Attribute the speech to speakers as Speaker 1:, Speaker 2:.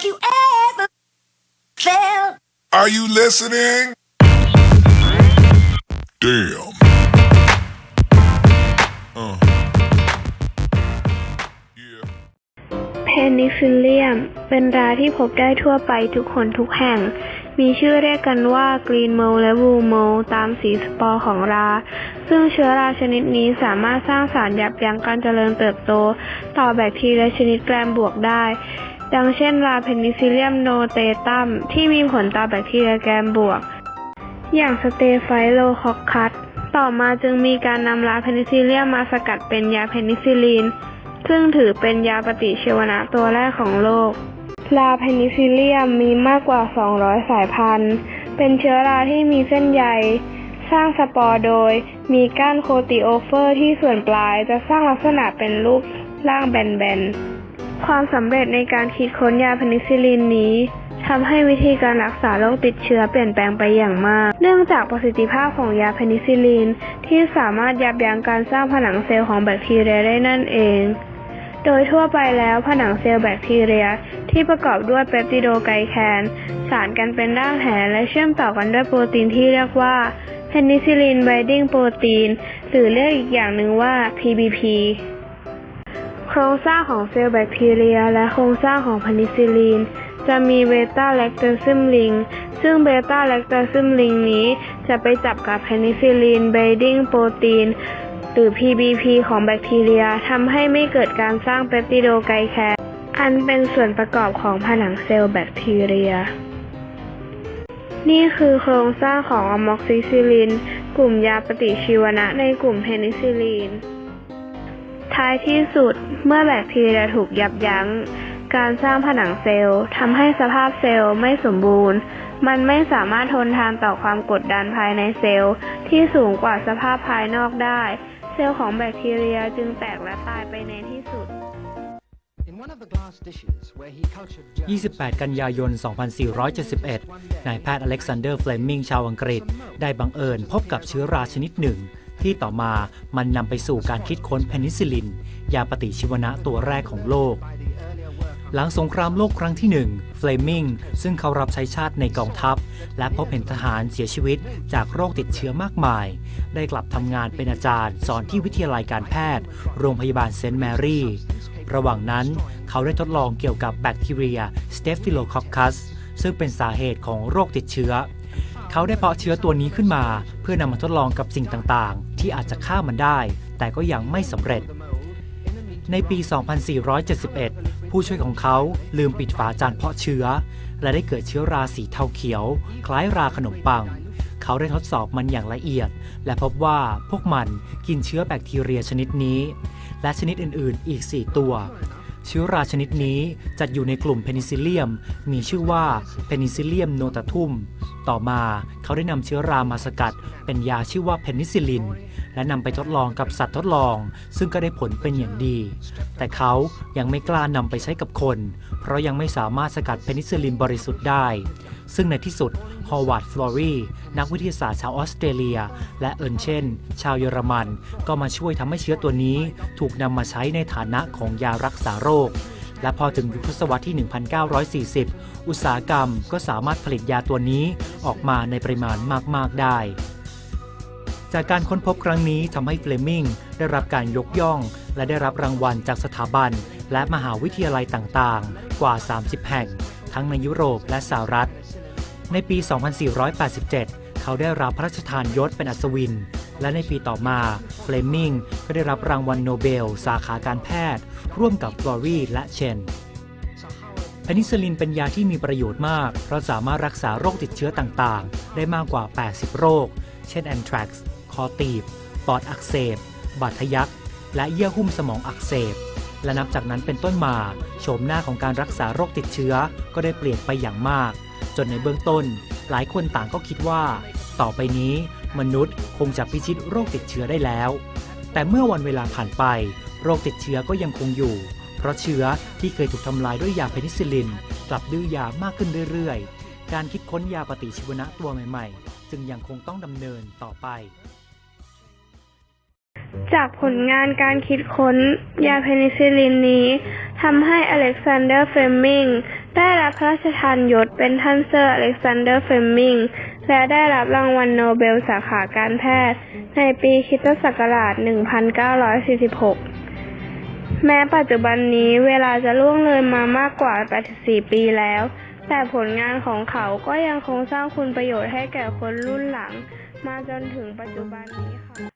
Speaker 1: Have you ever felt
Speaker 2: Are you listening? Damn. Uh. Yeah.
Speaker 3: เพนิซิลเลียม เป็นราที่พบได้ทั่วไปทุกคนทุกแห่ง มีชื่อเรียกกันว่ากรีนโมและวูโมตามสีสปอร์ของรา ซึ่งเชื้อราชนิดนี้สามารถสร้างสารยับยั้งการเจริญเติบโต ต่อแบคทีเรียชนิดแกรมบวกได้ ดังเช่นราเพนิซิลเลียมโนเตตัมที่มีผลต่อแบคทีเรียแกรมบวก อย่างสเตไฟโลคอคคัสต่อมาจึงมีการนำลาเพนิซิลเลียมมาสกัดเป็นยาเพนิซิลลินซึ่งถือเป็นยาปฏิชีวนะตัวแรกของโลก ลาเพนิซิลเลียมมีมากกว่า 200 สายพันธุ์ เป็นเชื้อราที่มีเส้นใยสร้างสปอร์โดย มีก้านโคติโอเฟอร์ที่ส่วนปลายจะสร้างลักษณะเป็นรูปร่างแบนๆ ความสำเร็จในการคิดค้นยาเพนิซิลินนี้ทำให้วิธีการรักษาโรคติดเชื้อเปลี่ยนแปลงไปอย่างมาก เนื่องจากประสิทธิภาพของยาเพนิซิลิน ที่สามารถยับยั้งการสร้างผนังเซลล์ของแบคทีเรียได้นั่นเอง โดยทั่วไปแล้วผนังเซลล์แบคทีเรีย ที่ประกอบด้วยเปปติโดไกลแคน สารกันเป็นร่างแหและเชื่อมต่อกันด้วยโปรตีนที่เรียกว่าเพนิซิลินไบดิ้งโปรตีนหรือเรียกอีกอย่างหนึ่งว่า PBP โครงสร้างของเซลล์แบคทีเรีย และโครงสร้างของพนิซิลลินจะมีเบต้าแลคเตซึมลิง ซึ่งเบต้าแลคเตซึมลิงนี้จะไปจับกับพนิซิลลินไบดิ้งโปรตีนหรือ PBP ของแบคทีเรียทำให้ไม่เกิดการสร้างเปปติโดไกลแคนอันเป็นส่วนประกอบของผนังเซลล์แบคทีเรีย นี่คือโครงสร้างของอะม็อกซิซิลิน กลุ่มยาปฏิชีวนะในกลุ่มเพนิซิลลิน ท้ายที่สุดเมื่อแบคทีเรียถูกยับยั้ง การสร้างผนังเซลล์ทำให้สภาพเซลล์ไม่สมบูรณ์ มันไม่สามารถทนทานต่อความกดดันภายในเซลล์ ที่สูงกว่าสภาพภายนอกได้ เซลล์ของแบคทีเรียจึงแตกและตายไปในที่สุด
Speaker 4: In one of the glass dishes where he cultured germs,
Speaker 5: 28 กันยายน 2471 นายแพทย์อเล็กซานเดอร์ เฟลมิง ชาวอังกฤษ ได้บังเอิญพบกับเชื้อราชนิดหนึ่ง ที่ต่อมามันนำไปสู่การคิดค้นเพนิซิลิน ยาปฏิชีวนะตัวแรกของโลก หลังสงครามโลกครั้งที่หนึ่งเฟลมิงซึ่งเขารับใช้ชาติในกองทัพ และพบเห็นทหารเสียชีวิตจากโรคติดเชื้อมากมาย ได้กลับทำงานเป็นอาจารย์ สอนที่วิทยาลัยการแพทย์ โรงพยาบาลเซนต์แมรี่ ระหว่างนั้นเขาได้ทดลองเกี่ยวกับแบคทีเรีย Staphylococcus ซึ่งเป็นสาเหตุของโรคติดเชื้อ เขาได้เพาะเชื้อตัวนี้ขึ้นมา เพื่อนำมาทดลองกับสิ่งต่างๆ ที่อาจจะฆ่ามันได้ แต่ก็ยังไม่สำเร็จ ในปี 2471 ผู้ช่วยของเขาลืมปิดฝาจานเพาะเชื้อ และได้เกิดเชื้อราสีเทาเขียว คล้ายราขนมปัง เขาได้ทดสอบมันอย่างละเอียด และพบว่าพวกมันกินเชื้อแบคทีเรียชนิดนี้ และชนิดอื่นๆ อีก 4 ตัวเชื้อราชนิดนี้จัดอยู่ในกลุ่มเพนิซิลเลียม มีชื่อว่าเพนิซิลเลียมโนตาทุม ต่อมาเขาได้นำเชื้อรามาสกัด เป็นยาชื่อว่าเพนิซิลลิน และนำไปทดลองกับสัตว์ทดลอง ซึ่งก็ได้ผลเป็นอย่างดี แต่เขายังไม่กล้านำไปใช้กับคน เพราะยังไม่สามารถสกัดเพนิซิลลินบริสุทธิ์ได้ ซึ่งในที่สุดฮอวาร์ดฟลอรีนักวิทยาศาสตร์ชาวออสเตรเลีย และเอิร์นเชนชาวเยอรมัน ก็มาช่วยทำให้เชื้อตัวนี้ ถูกนำมาใช้ในฐานะของยารักษาโรค และพอถึงยุคทศวรรษที่ 1940 อุตสาหกรรมก็สามารถผลิตยาตัวนี้ออกมาในปริมาณมาก ๆ ได้ จากการค้นพบครั้งนี้ทำให้เฟลมิงได้รับการยกย่อง และได้รับรางวัลจากสถาบัน และมหาวิทยาลัยต่างๆ กว่า 30 แห่ง ทั้งในยุโรปและสหรัฐ ในปี 2487 เขาได้รับพระราชทานยศเป็นอัศวิน และในปีต่อมาเฟลมิงก็ได้รับรางวัลโนเบล สาขาการแพทย์ ร่วมกับฟลอรีและเชนเพนิซิลลินเป็นยาที่มีประโยชน์มาก เพราะสามารถรักษาโรคติดเชื้อต่างๆ ได้มากกว่า 80 โรค เช่นแอนทรักซ์คอตีบ ปอดอักเสบบาดทะยัก และเยื่อหุ้มสมองอักเสบ และนับจากนั้นเป็นต้นมา โฉมหน้าของการรักษาโรคติดเชื้อก็ได้เปลี่ยนไปอย่างมาก จนในเบื้องต้น หลายคนต่างก็คิดว่า ต่อไปนี้ มนุษย์คงจะพิชิตโรคติดเชื้อได้แล้ว แต่เมื่อวันเวลาผ่านไป โรคติดเชื้อก็ยังคงอยู่ เพราะเชื้อที่เคยถูกทำลายด้วยยาเพนิซิลิน กลับดื้อยามากขึ้นเรื่อยๆ การคิดค้นยาปฏิชีวนะตัวใหม่ๆ จึงยังคงต้องดำเนินต่อไป
Speaker 3: จากผลงานการคิดค้นยาเพนิซิลลินนี้ทำให้อเล็กซานเดอร์เฟลมิงได้รับพระราชทานยศเป็นท่านเซอร์อเล็กซานเดอร์เฟลมิง และได้รับรางวัลโนเบลสาขาการแพทย์ ในปีคิตศักราช 1946 แม้ปัจจุบันนี้เวลาจะล่วงเลยมามากกว่า 84 ปีแล้ว แต่ผลงานของเขาก็ยังคงสร้างคุณประโยชน์ให้แก่คนรุ่นหลัง มาจนถึงปัจจุบันนี้ค่ะ